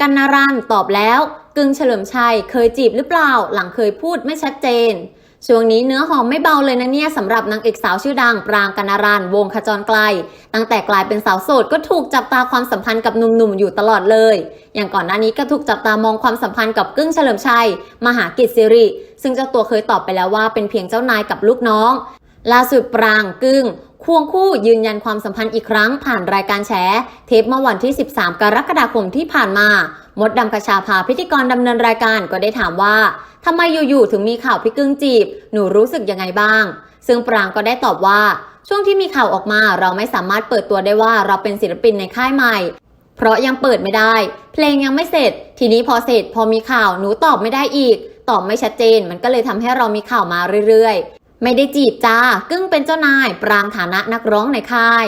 กันนารันตอบแล้ว กึ่งเฉลิมชัยเคยจีบหรือเปล่า หลังเคยพูดไม่ชัดเจน ช่วงนี้เนื้อหอมไม่เบาเลยนะเนี่ยสำหรับนางเอกสาวชื่อดัง ปรางกันนารันวงขจรไกล ตั้งแต่กลายเป็นสาวโสดก็ถูกจับตาความสัมพันธ์กับหนุ่มๆอยู่ตลอดเลย อย่างก่อนหน้านี้ก็ถูกจับตามองความสัมพันธ์กับกึ้งเฉลิมชัย มหากิจสิริ ซึ่งเจ้าตัวเคยตอบไปแล้วว่าเป็นเพียงเจ้านายกับลูกน้อง ล่าสุดปรางกึ้งควงคู่ยืนยันความสัมพันธ์อีกครั้งผ่านรายการแฉเทปเมื่อวันที่ 13 กรกฎาคมที่ผ่านมา มดดำกระชาพาพิธีกรดำเนินรายการก็ได้ถามว่าทำไมอยู่ๆถึงมีข่าวพี่กึ้งจีบ หนูรู้สึกยังไงบ้าง ซึ่งปรางก็ได้ตอบว่า ช่วงที่มีข่าวออกมาเราไม่สามารถเปิดตัวได้ว่าเราเป็นศิลปินในค่ายใหม่ เพราะยังเปิดไม่ได้ เพลงยังไม่เสร็จ ทีนี้พอเสร็จพอมีข่าวหนูตอบไม่ได้อีก ตอบไม่ชัดเจน มันก็เลยทำให้เรามีข่าวมาเรื่อยๆ ไม่ได้จีบจ้ากึ้งเป็นเจ้านาย ปรางฐานะนักร้องในค่าย